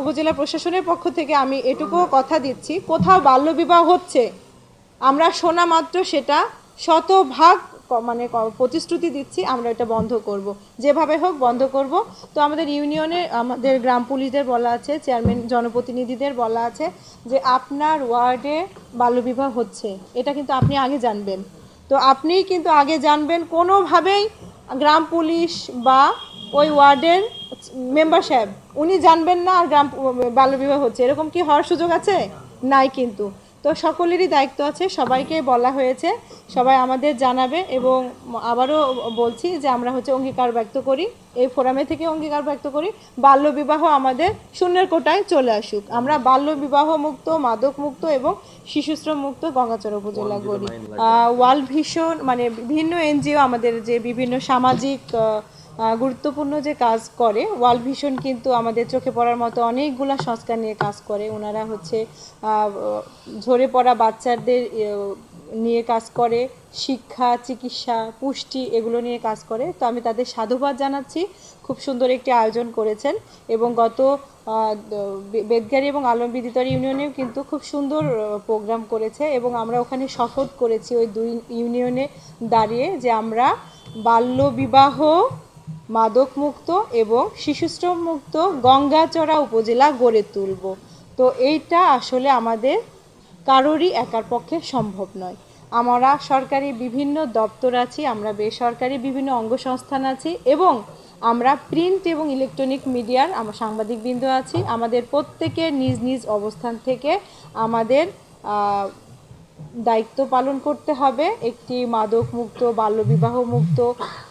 উপজেলা প্রশাসনের পক্ষ থেকে আমি এটুকুও কথা দিচ্ছি। কোথাও বাল্যবিবাহ হচ্ছে, আমরা শোনা মাত্র সেটা, শতভাগ মানে প্রতিশ্রুতি দিচ্ছি, আমরা এটা বন্ধ করব। যেভাবে হোক বন্ধ করব। তো আমাদের ইউনিয়নে, আমাদের গ্রাম পুলিশদের বলা আছে, চেয়ারম্যান, জনপ্রতিনিধিদের বলা আছে যে আপনার ওয়ার্ডে বাল্যবিবাহ হচ্ছে। এটা কিন্তু আপনি আগে জানবেন। তো আপনিই কিন্তু আগে জানবেন কোনোভাবেই গ্রাম পুলিশ বা ওই ওয়ার্ডের মেম্বার সাহেব, উনি জানবেন না আর গ্রাম বাল্যবিবাহ হচ্ছে। এরকম কি হওয়ার সুযোগ আছে? নাই কিন্তু। তো সকলেরই দায়িত্ব আছে, সবাইকে বলা হয়েছে, সবাই আমাদের জানাবে এবং আবারও বলছি যে আমরা হচ্ছে অঙ্গীকার ব্যক্ত করি, এই ফোরামে থেকে অঙ্গীকার ব্যক্ত করি বাল্যবিবাহ আমাদের শূন্যের কোটায় চলে আসুক। আমরা বাল্যবিবাহ মুক্ত, মাদক মুক্ত এবং শিশুশ্রম মুক্ত গঙ্গাচড়া উপজেলা করি ওয়ার্ল্ড ভিশন মানে বিভিন্ন এনজিও আমাদের যে বিভিন্ন সামাজিক গুরুত্বপূর্ণ যে কাজ করে ওয়ার্ল্ড ভিশন কিন্তু আমাদের চোখে পড়ার মতো অনেকগুলা সংস্কার নিয়ে কাজ করে। ওনারা হচ্ছে ঝরে পড়া বাচ্চাদের নিয়ে কাজ করে শিক্ষা চিকিৎসা পুষ্টি এগুলো নিয়ে কাজ করে। তো আমি তাদের সাধুবাদ জানাচ্ছি। খুব সুন্দর একটি আয়োজন করেছেন এবং গত আহ, এবং আলম আলমবিদিতর ইউনিয়নেও কিন্তু খুব সুন্দর প্রোগ্রাম করেছে এবং আমরা ওখানে শপথ করেছি ওই দুই ইউনিয়নে দাঁড়িয়ে যে আমরা বাল্য বিবাহ মাদক মুক্ত এবং শিশুশ্রম মুক্ত গঙ্গাচড়া উপজেলা গড়ে তুলব। তো এইটা আসলে আমাদের কারোরই একার পক্ষে সম্ভব নয়। আমরা সরকারি বিভিন্ন দপ্তর আছি, আমরা বেসরকারি বিভিন্ন অঙ্গসংস্থান আছি এবং আমরা প্রিন্ট এবং ইলেকট্রনিক মিডিয়ার আমরা সাংবাদিকবৃন্দ আছি। আমাদের প্রত্যেকের নিজ নিজ অবস্থান থেকে আমাদের দায়িত্ব পালন করতে হবে। একটি মাদক মুক্ত বাল্যবিবাহ মুক্ত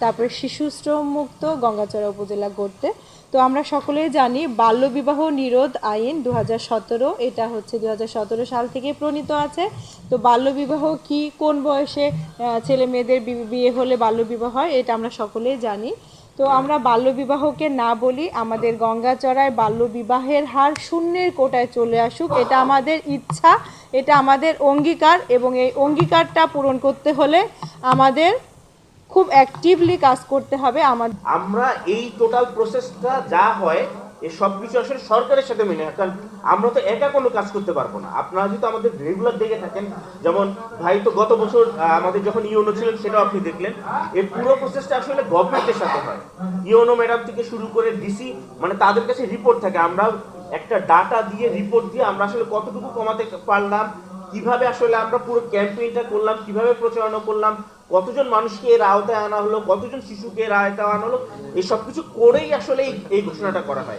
তারপরে শিশুশ্রম মুক্ত গঙ্গাচড়া উপজেলা গড়তে। তো আমরা সকলেই জানি, বাল্যবিবাহ নিরোধ আইন দু হাজার সতেরো, এটা হচ্ছে দু হাজার সতেরো সাল থেকে প্রণীত আছে। তো বাল্যবিবাহ কি, কোন বয়সে ছেলে মেয়েদের বিয়ে হলে বাল্যবিবাহ হয়, এটা আমরা সকলেই জানি। তো আমরা বাল্যবিবাহকে না বলি, আমাদের গঙ্গাচড়ায় বাল্যবিবাহের হার শূন্যের কোটায় চলে আসুক, এটা আমাদের ইচ্ছা, এটা আমাদের অঙ্গীকার এবং এই অঙ্গীকারটা পূরণ করতে হলে আমাদের খুব অ্যাক্টিভলি কাজ করতে হবে, আমাদের আমরা এই টোটাল প্রসেসটা যা হয় এই সব কিছু আসলে সরকারের সাথে মিলে। কারণ আমরা তো একা কোনো কাজ করতে পারব না আপনারা যদি আমাদের রেগুলার দেখে থাকেন, যেমন ভাই তো গত বছর আমাদের যখন ইউনো ছিলেন সেটাও আপনি দেখলেন, এই পুরো প্রসেসটা আসলে গভর্নমেন্টের সাথে হয় ইউনো ম্যাডাম থেকে শুরু করে ডিসি মানে তাদের কাছে রিপোর্ট থাকে, আমরা একটা ডাটা দিয়ে রিপোর্ট দিয়ে আমরা আসলে কতটুকু কমাতে পারলাম, কীভাবে আসলে আমরা পুরো ক্যাম্পেইনটা করলাম, কীভাবে প্রচারণা করলাম, কতজন মানুষকে এর আওতায় আনা হলো, কতজন শিশুকে এর আওতায় আনা হলো, এই সব কিছু করেই আসলে এই ঘোষণাটা করা হয়